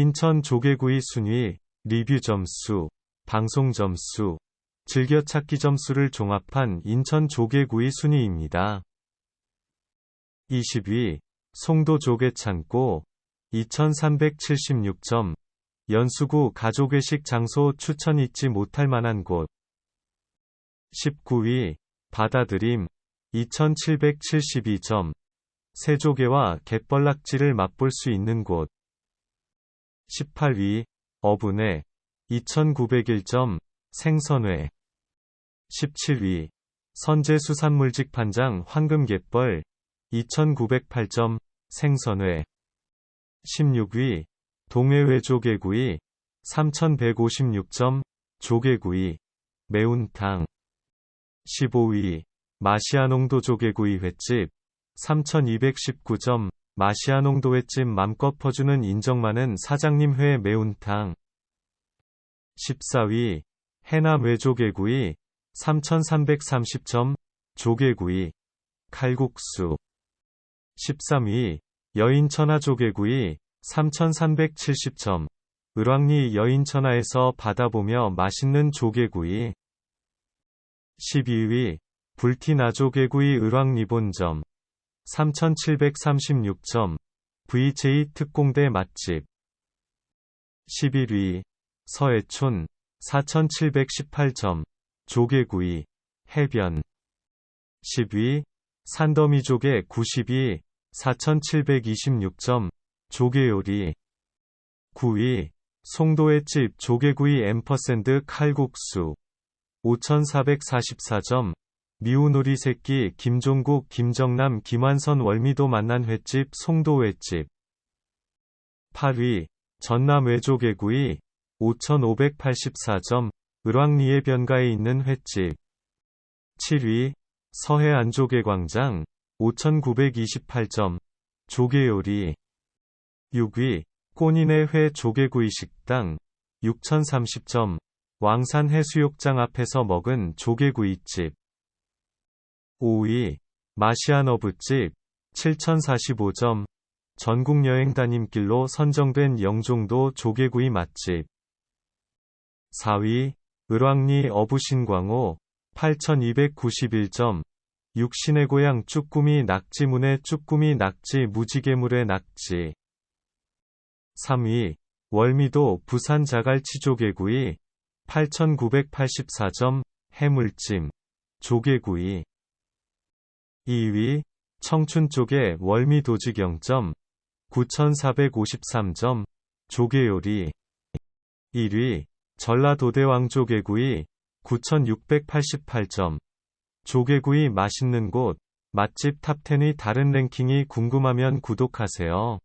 인천 조개구이 순위, 리뷰 점수, 방송 점수, 즐겨찾기 점수를 종합한 인천 조개구이 순위입니다. 20위, 송도 조개창고, 2376점, 연수구 가족외식 장소 추천 잊지 못할 만한 곳. 19위, 바다드림, 2772점, 새조개와 갯벌낙지를 맛볼 수 있는 곳. 18위, 어분회, 2901점, 생선회. 17위, 선제수산물직 판장 황금갯벌, 2908점, 생선회. 16위, 동해회 조개구이, 3156점, 조개구이, 매운탕. 15위, 마시아농도 조개구이 횟집, 3219점, 마시아농도 횟집 맘껏 퍼주는 인정 많은 사장님 회 매운탕. 14위, 해남 외조개구이, 3330점, 조개구이, 칼국수. 13위, 여인 천하 조개구이, 3370점, 을왕리 여인 천하에서 받아보며 맛있는 조개구이. 12위, 불티나조개구이 을왕리 본점, 3736점, VJ 특공대 맛집. 11위, 서해촌, 4718점, 조개구이, 해변. 10위, 산더미조개 92, 4726점, 조개요리. 9위, 송도의 집 조개구이 앰퍼샌드 칼국수. 5444점, 미우놀이 새끼 김종국 김정남 김완선 월미도 만난 횟집 송도 횟집. 8위, 전남 외조개구이. 5584점, 을왕리의 변가에 있는 횟집. 7위, 서해 안조개 광장. 5928점, 조개 요리. 6위, 꼬니네 회 조개구이 식당. 6030점, 왕산 해수욕장 앞에서 먹은 조개구이집. 5위, 마시아너브집. 7045점, 전국 여행 다님길로 선정된 영종도 조개구이 맛집. 4위, 을왕리 어부신광호. 8291점, 육신의 고향 쭈꾸미 낙지문의 쭈꾸미 낙지 무지개물의 낙지. 3위, 월미도 부산 자갈치 조개구이. 8984점, 해물찜, 조개구이. 2위, 청춘 쪽의 월미 도지 경점, 9453점, 조개요리. 1위, 전라도대왕 조개구이, 9688점. 조개구이 맛있는 곳, 맛집 탑10의 다른 랭킹이 궁금하면 구독하세요.